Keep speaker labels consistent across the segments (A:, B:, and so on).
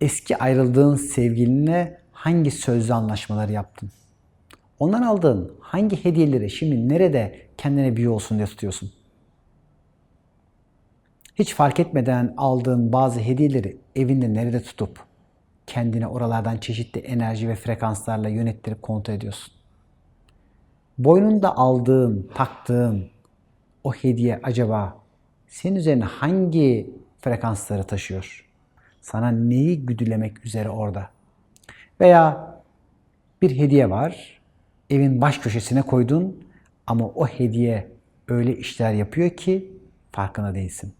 A: eski ayrıldığın sevgilinle hangi sözlü anlaşmaları yaptın? Ondan aldığın hangi hediyeleri şimdi nerede kendine büyü olsun diye tutuyorsun? Hiç fark etmeden aldığın bazı hediyeleri evinde nerede tutup kendine oralardan çeşitli enerji ve frekanslarla yönettirip kontrol ediyorsun? Boynunda aldığın, taktığın o hediye acaba senin üzerine hangi frekansları taşıyor? Sana neyi güdülemek üzere orada? Veya bir hediye var, evin baş köşesine koydun ama o hediye öyle işler yapıyor ki farkına değilsin.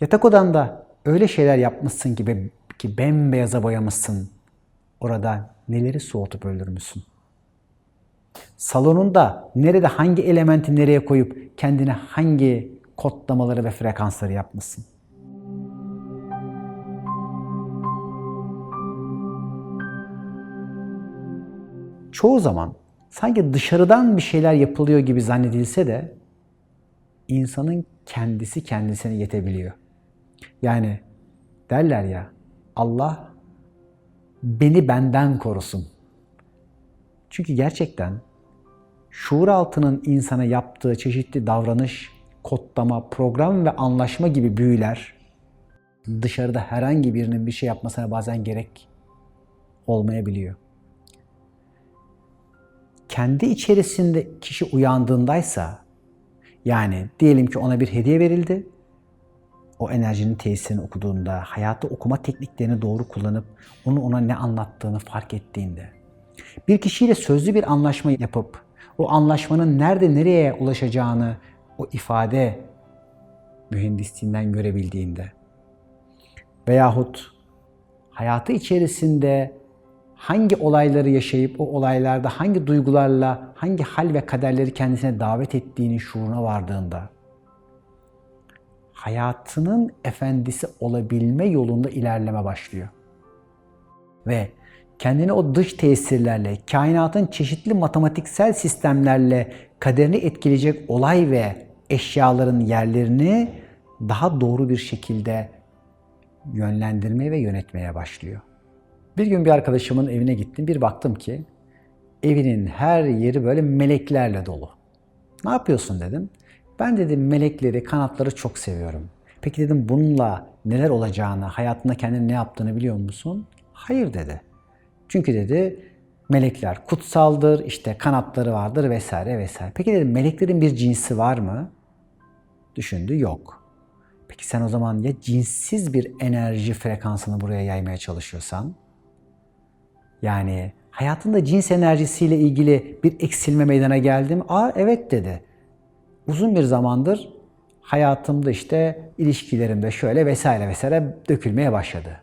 A: Yatak odanda öyle şeyler yapmışsın gibi ki bembeyaz'a boyamışsın. Orada neleri soğutup öldürmüşsün. Salonunda nerede hangi elementi nereye koyup kendine hangi kodlamaları ve frekansları yapmışsın. Çoğu zaman sanki dışarıdan bir şeyler yapılıyor gibi zannedilse de insanın kendisi kendisine yetebiliyor. Yani derler ya Allah beni benden korusun. Çünkü gerçekten şuur altının insana yaptığı çeşitli davranış, kodlama, program ve anlaşma gibi büyüler dışarıda herhangi birinin bir şey yapmasına bazen gerek olmayabiliyor. Kendi içerisinde kişi uyandığındaysa yani diyelim ki ona bir hediye verildi. O enerjinin tesirini okuduğunda, hayatı okuma tekniklerini doğru kullanıp onu ona ne anlattığını fark ettiğinde, bir kişiyle sözlü bir anlaşma yapıp o anlaşmanın nerede nereye ulaşacağını o ifade mühendisliğinden görebildiğinde veyahut hayatı içerisinde hangi olayları yaşayıp o olaylarda hangi duygularla, hangi hal ve kaderleri kendisine davet ettiğini şuuruna vardığında hayatının efendisi olabilme yolunda ilerleme başlıyor. Ve kendini o dış tesirlerle, kainatın çeşitli matematiksel sistemlerle kaderini etkileyecek olay ve eşyaların yerlerini daha doğru bir şekilde yönlendirmeye ve yönetmeye başlıyor. Bir gün bir arkadaşımın evine gittim. Bir baktım ki evinin her yeri böyle meleklerle dolu. Ne yapıyorsun dedim. Ben dedim melekleri, kanatları çok seviyorum. Peki dedim bununla neler olacağını, hayatında kendine ne yaptığını biliyor musun? Hayır dedi. Çünkü dedi melekler kutsaldır, işte kanatları vardır vesaire vesaire. Peki dedim meleklerin bir cinsi var mı? Düşündü yok. Peki sen o zaman ya cinsiz bir enerji frekansını buraya yaymaya çalışıyorsan yani hayatında cins enerjisiyle ilgili bir eksilme meydana geldi mi? Aa evet dedi. Uzun bir zamandır hayatımda işte ilişkilerimde şöyle vesaire vesaire dökülmeye başladı.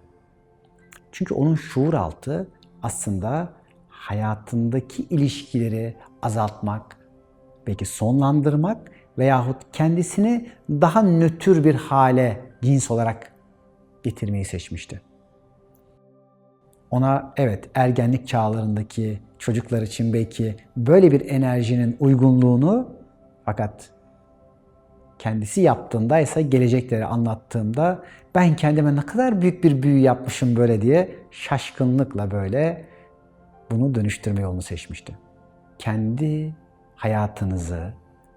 A: Çünkü onun şuur altı aslında hayatındaki ilişkileri azaltmak, belki sonlandırmak veyahut kendisini daha nötr bir hale cins olarak getirmeyi seçmişti. Ona evet ergenlik çağlarındaki çocuklar için belki böyle bir enerjinin uygunluğunu fakat kendisi yaptığında ise gelecekleri anlattığımda ben kendime ne kadar büyük bir büyü yapmışım böyle diye şaşkınlıkla böyle bunu dönüştürme yolunu seçmişti. Kendi hayatınızı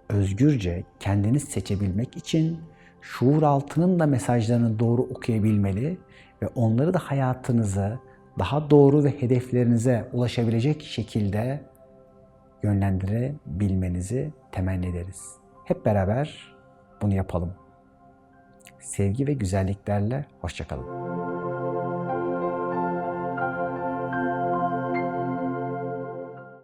A: özgürce kendiniz seçebilmek için şuur altının da mesajlarını doğru okuyabilmeli ve onları da hayatınıza daha doğru ve hedeflerinize ulaşabilecek şekilde yönlendirebilmenizi temenni ederiz. Hep beraber bunu yapalım. Sevgi ve güzelliklerle hoşçakalın.